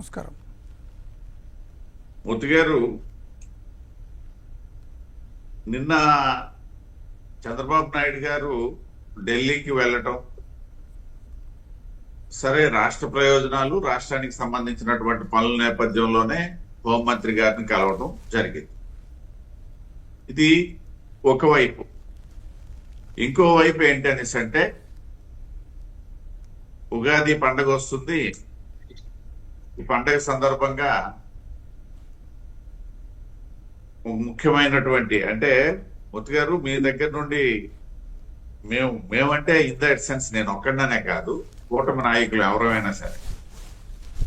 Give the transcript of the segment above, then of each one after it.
నమస్కారం. మూర్తి గారు నిన్న చంద్రబాబు నాయుడు గారు ఢిల్లీకి వెళ్ళటం సరే రాష్ట్ర ప్రయోజనాలు రాష్ట్రానికి సంబంధించినటువంటి పనుల నేపథ్యంలోనే హోంమంత్రి గారిని కలవటం జరిగింది. ఇది ఒకవైపు. ఇంకో వైపు ఏంటనేసి అంటే ఉగాది పండగ వస్తుంది ఈ పండగ సందర్భంగా ముఖ్యమైనటువంటి అంటే ముత్తు గారు మీ దగ్గర నుండి మేము మేమంటే ఇన్ దట్ సెన్స్ నేను ఒక్కడనే కాదు కూటమి నాయకులు ఎవరైనా సరే.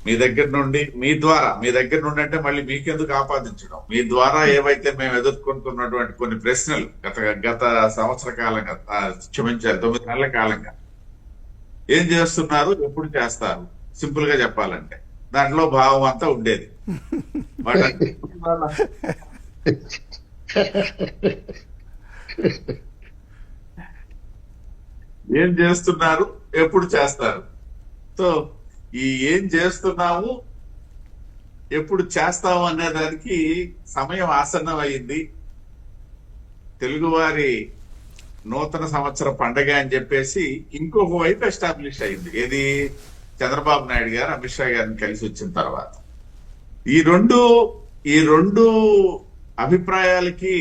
మీ దగ్గర నుండి మీ ద్వారా మీ దగ్గర నుండి అంటే మళ్ళీ మీకెందుకు ఆపాదించడం? మీ ద్వారా ఏవైతే మేము ఎదుర్కొంటున్నటువంటి కొన్ని ప్రశ్నలు గత గత సంవత్సర కాలంగా క్షమించాలి తొమ్మిది నెలల కాలంగా ఏం చేస్తున్నారు ఎప్పుడు చేస్తారు? సింపుల్గా చెప్పాలంటే. దాంట్లో భావం అంతా ఉండేది. ఏం చేస్తున్నారు? ఎప్పుడు చేస్తారు? సో ఈ ఏం చేస్తున్నాము ఎప్పుడు చేస్తాము అనే దానికి సమయం ఆసన్నం అయింది. తెలుగువారి నూతన సంవత్సర పండగ అని చెప్పేసి ఇంకొక వైపు ఎస్టాబ్లిష్ అయింది. ఏది? చంద్రబాబు నాయుడు గారు అమిత్ షా గారిని కలిసి వచ్చిన తర్వాత. ఈ రెండు ఈ రెండు అభిప్రాయాలకి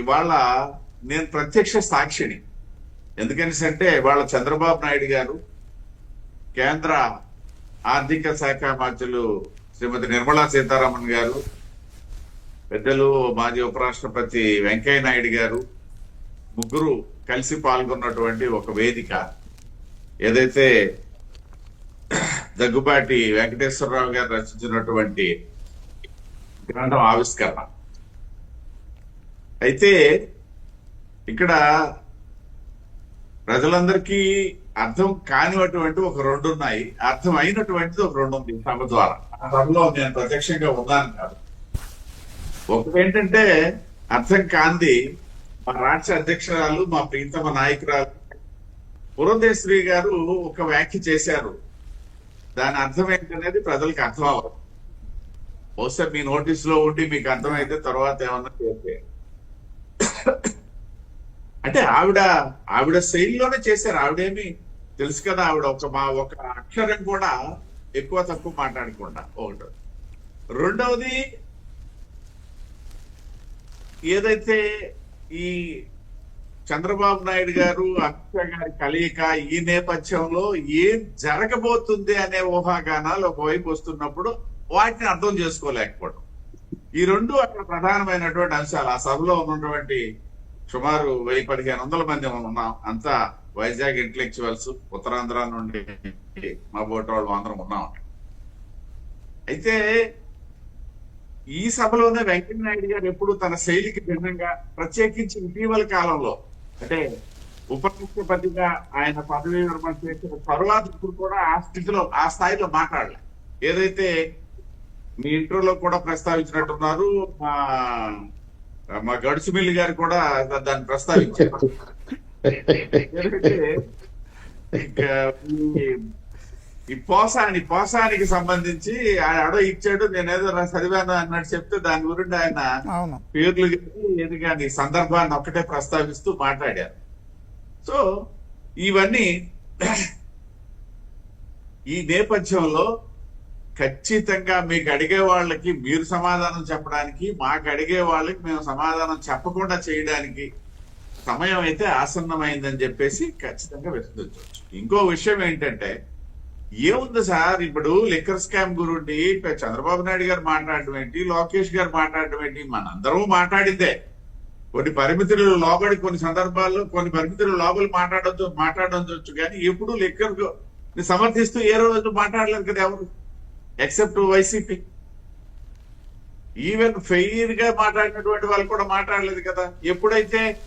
ఇవాళ నేను ప్రత్యక్ష సాక్షిని. ఎందుకని అంటే ఇవాళ చంద్రబాబు నాయుడు గారు కేంద్ర ఆర్థిక శాఖ మంత్రులు శ్రీమతి నిర్మలా సీతారామన్ గారు పెద్దలు మాజీ ఉపరాష్ట్రపతి వెంకయ్య నాయుడు గారు ముగ్గురు కలిసి పాల్గొన్నటువంటి ఒక వేదిక. ఏదైతే దగ్గుబాటి వెంకటేశ్వరరావు గారు రచించినటువంటి గ్రంథం ఆవిష్కరణ. అయితే ఇక్కడ ప్రజలందరికీ అర్థం కానివటువంటి ఒక రెండు ఉన్నాయి. అర్థం అయినటువంటిది ఒక రెండు ఉంది సభ ద్వారా. ఆ సభలో నేను ప్రత్యక్షంగా ఉన్నాను కాదు. ఒకటి ఏంటంటే అర్థం కాంది మా రాష్ట్ర అధ్యక్షురాలు మా ప్రీతమ నాయకురాలు. పురంధేశ్వరి గారు ఒక వ్యాఖ్య చేశారు. దాని అర్థం ఏంటనేది ప్రజలకు అర్థం అవ్వదు బహుశా మీ నోటీస్లో ఉండి మీకు అర్థమైతే తర్వాత ఏమన్నా చేస్తే. అంటే ఆవిడ ఆవిడ శైలిలోనే చేశారు. ఆవిడేమి తెలుసు కదా ఆవిడ ఒక మా ఒక అక్షరం కూడా ఎక్కువ తక్కువ మాట్లాడకుండా ఒకటి. రెండవది ఏదైతే ఈ చంద్రబాబు నాయుడు గారు అమిత్ షా గారి కలయిక ఈ నేపథ్యంలో ఏం జరగబోతుంది అనే ఊహాగానాలు ఒకవైపు వస్తున్నప్పుడు వాటిని అర్థం చేసుకోలేకపోవడం. ఈ రెండు అక్కడ ప్రధానమైనటువంటి అంశాలు. ఆ సభలో ఉన్నటువంటి సుమారు వెయ్యి పదిహేను వందల మంది ఉన్నాం. అంతా వైజాగ్ ఇంటలెక్చువల్స్ ఉత్తరాంధ్ర నుండి మా బోటి వాళ్ళు అందరం ఉన్నాం. అయితే ఈ సభలోనే వెంకయ్య నాయుడు గారు ఎప్పుడు తన శైలికి భిన్నంగా ప్రత్యేకించి ఇటీవల కాలంలో అంటే ఉపరాష్ట్రపతిగా ఆయన పదవి విరమణ చేసిన తరువాత ఇప్పుడు కూడా ఆ స్థితిలో ఆ స్థాయిలో మాట్లాడలే. ఏదైతే మీ ఇంటర్లో కూడా ప్రస్తావించినట్టున్నారు మా మా గడుచుమిల్లి గారు కూడా దాన్ని ప్రస్తావించారు. ఇక ఈ- పోసాని పోసానికి సంబంధించి ఆయన అడో ఇచ్చాడు నేనేదో చదివాను అన్నట్టు చెప్తే దాని గురించి ఆయన పేర్లు కానీ ఏది కానీ సందర్భాన్ని ఒక్కటే ప్రస్తావిస్తూ మాట్లాడారు. సో ఇవన్నీ ఈ నేపథ్యంలో ఖచ్చితంగా మీకు అడిగే వాళ్ళకి మీరు సమాధానం చెప్పడానికి మాకు అడిగే వాళ్ళకి మేము సమాధానం చెప్పకుండా చేయడానికి సమయం అయితే ఆసన్నమైందని చెప్పేసి ఖచ్చితంగా విశ్వసించవచ్చు ఇంకో విషయం ఏంటంటే ఏముంది సార్? ఇప్పుడు లిక్కర్ స్కామ్ గురించి చంద్రబాబు నాయుడు గారు మాట్లాడడం ఏంటి? లోకేష్ గారు మాట్లాడడం ఏంటి? మనందరం మాట్లాడిందే. కొన్ని పరిమితులు లోబడి కొన్ని సందర్భాల్లో కొన్ని పరిమితులు లోపలి మాట్లాడొచ్చు మాట్లాడవచ్చు కానీ ఎప్పుడు లిక్కర్ సమర్థిస్తూ ఏ రోజు మాట్లాడలేదు కదా ఎవరు? ఎక్సెప్ట్ వైసీపీ ఈవెన్ ఫెయిర్గా మాట్లాడినటువంటి వాళ్ళు కూడా మాట్లాడలేదు కదా. ఎప్పుడైతే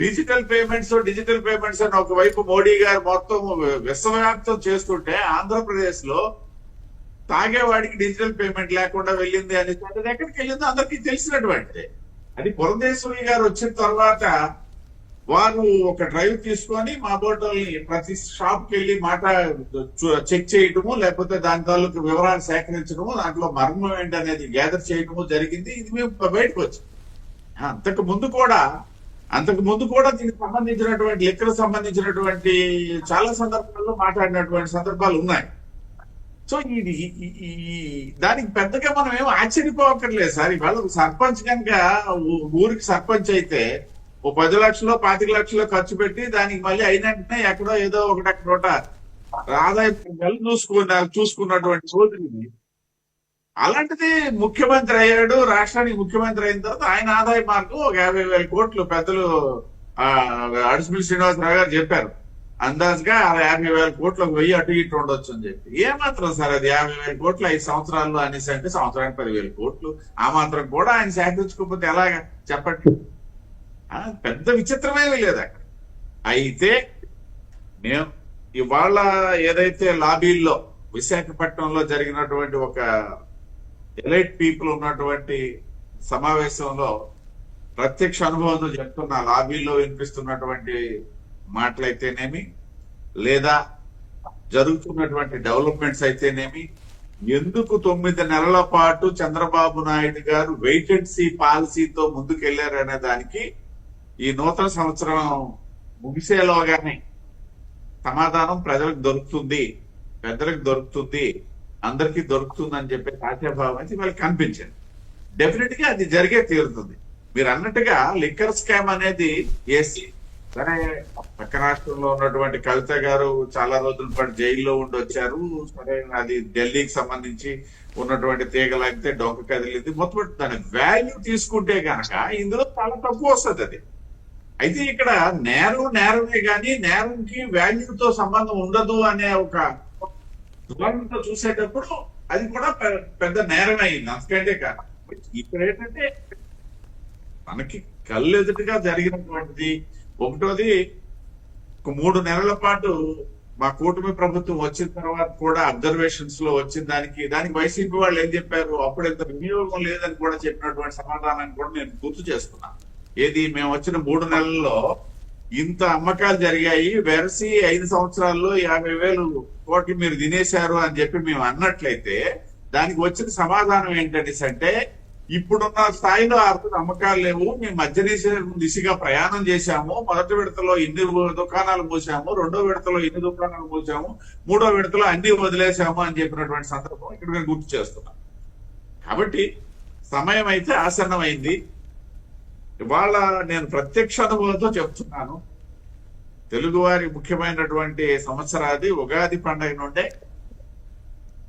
డిజిటల్ పేమెంట్స్ డిజిటల్ పేమెంట్స్ అని ఒకవైపు మోడీ గారు మొత్తం విశ్వవ్యాప్తం చేస్తుంటే ఆంధ్రప్రదేశ్లో తాగేవాడికి డిజిటల్ పేమెంట్ లేకుండా వెళ్ళింది అని అది ఎక్కడికి వెళ్ళిందో అందరికీ తెలిసినటువంటిది. అది పురంధేశ్వరి గారు వచ్చిన తర్వాత వారు ఒక డ్రైవ్ తీసుకొని మా బోటల్ని ప్రతి షాప్కి వెళ్ళి మాట చెక్ చేయటము లేకపోతే దాని తాలూకు వివరాలు సేకరించడము దాంట్లో మర్మం ఏంటి అనేది గ్యాదర్ చేయటము జరిగింది. ఇది మేము బయటకు వచ్చాం అంతకు ముందు కూడా అంతకు ముందు కూడా దీనికి సంబంధించినటువంటి లిక్కర్ సంబంధించినటువంటి చాలా సందర్భాల్లో మాట్లాడినటువంటి సందర్భాలు ఉన్నాయి. సో ఇది ఈ- దానికి పెద్దగా మనం ఏం ఆశ్చర్యపోవక్కర్లేదు సార్. ఇవాళ సర్పంచ్ కనుక ఊరికి సర్పంచ్ అయితే ఓ పది లక్షలు పాతిక లక్షలు ఖర్చు పెట్టి దానికి మళ్ళీ అయినట్టునే ఎక్కడో ఏదో ఒకటి అక్కడ ఆదాయం చూసుకున్న చూసుకున్నటువంటి రోజులు అలాంటిది ముఖ్యమంత్రి అయ్యాడు రాష్ట్రానికి ముఖ్యమంత్రి అయిన తర్వాత ఆయన ఆదాయ మార్గం ఒక యాభై వేల కోట్లు పెద్దలు ఆ, అడిసిమిల్ శ్రీనివాసరావు గారు చెప్పారు. అందాజుగా ఆ యాభై వేల కోట్లు వెయ్యి అటు ఇటు ఉండొచ్చు అని చెప్పి. ఏమాత్రం సార్ అది యాభై వేల కోట్లు ఐదు సంవత్సరాల్లో అనేసి అంటే సంవత్సరానికి పదివేల కోట్లు. ఆ మాత్రం కూడా ఆయన సేకరించుకోకపోతే ఎలాగా? చెప్పండి. ఆ, పెద్ద విచిత్రమేమి లేదు అక్కడ. అయితే మేము ఇవాళ ఏదైతే లాబీల్లో విశాఖపట్నంలో జరిగినటువంటి ఒక ఎలైట్ పీపుల్ ఉన్నటువంటి సమావేశంలో ప్రత్యక్ష అనుభవంతో చెప్తున్న లాబీలో వినిపిస్తున్నటువంటి మాటలైతేనేమి లేదా జరుగుతున్నటువంటి డెవలప్మెంట్స్ అయితేనేమి ఎందుకు తొమ్మిది నెలల పాటు చంద్రబాబు నాయుడు గారు వెయిట్ అండ్ సీ పాలసీతో ముందుకెళ్ళారనే దానికి ఈ నూతన సంవత్సరం ముగిసేలోగానే సమాధానం ప్రజలకు దొరుకుతుంది పెద్దలకు దొరుకుతుంది. అందరికీ దొరుకుతుందని చెప్పే ఆశాభావం అయితే వాళ్ళకి కనిపించింది. డెఫినెట్గా అది జరిగే తీరుతుంది. మీరు అన్నట్టుగా లిక్కర్ స్కామ్ అనేది ఏసీ సరే పక్క రాష్ట్రంలో ఉన్నటువంటి కవిత గారు చాలా రోజుల పాటు జైల్లో ఉండి వచ్చారు. సరే అది ఢిల్లీకి సంబంధించి ఉన్నటువంటి తీగలాగితే డొంక కదిలింది. మొత్తం దాని వాల్యూ తీసుకుంటే గనక ఇందులో చాలా తక్కువ వస్తుంది అది. అయితే ఇక్కడ నేరం నేరమే కానీ నేరంకి వాల్యూతో సంబంధం ఉండదు అనే ఒక ధోరణితో చూసేటప్పుడు అది కూడా పెద్ద నేరం అయింది అందుకంటే కాదు. ఇక్కడ ఏంటంటే మనకి కళ్ళు ఎదుటిగా జరిగినటువంటిది. ఒకటోది మూడు నెలల పాటు మా కూటమి ప్రభుత్వం వచ్చిన తర్వాత కూడా అబ్జర్వేషన్స్లో వచ్చిన దానికి దానికి వైసీపీ వాళ్ళు ఏం చెప్పారు? అప్పుడు ఇంత వినియోగం లేదని కూడా చెప్పినటువంటి సమాధానాన్ని కూడా నేను గుర్తు చేస్తున్నాను ఏది మేము వచ్చిన మూడు నెలల్లో ఇంత అమ్మకాలు జరిగాయి. వెరసి ఐదు సంవత్సరాల్లో యాభై వేలు కోట్లు మీరు తినేశారు అని చెప్పి మేము అన్నట్లయితే దానికి వచ్చిన సమాధానం ఏంటనేసి అంటే ఇప్పుడున్న స్థాయిలో అర్థం అమ్మకాలు లేవు. మేము మధ్య దిశగా ప్రయాణం చేశాము. మొదటి విడతలో ఇన్ని దుకాణాలు మూసాము. రెండో విడతలో ఇన్ని దుకాణాలు మూసాము. మూడో విడతలో అన్ని వదిలేశాము అని చెప్పినటువంటి సందర్భం ఇక్కడ నేను గుర్తు చేస్తున్నాను కాబట్టి సమయం అయితే ఆసన్నమైంది. ఇవాళ నేను ప్రత్యక్ష అనుభవంతో చెప్తున్నాను. తెలుగువారి ముఖ్యమైనటువంటి సంవత్సరాది ఉగాది పండగ నుండే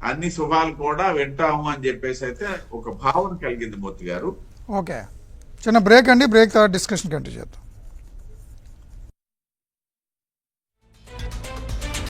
అన్ని శుభాలు కూడా వింటాము అని చెప్పేసి అయితే ఒక భావన కలిగింది మూర్తి గారు. ఓకే. చిన్న బ్రేక్ అండి బ్రేక్ తర్వాత డిస్కషన్ కంటిన్యూ చేద్దాం.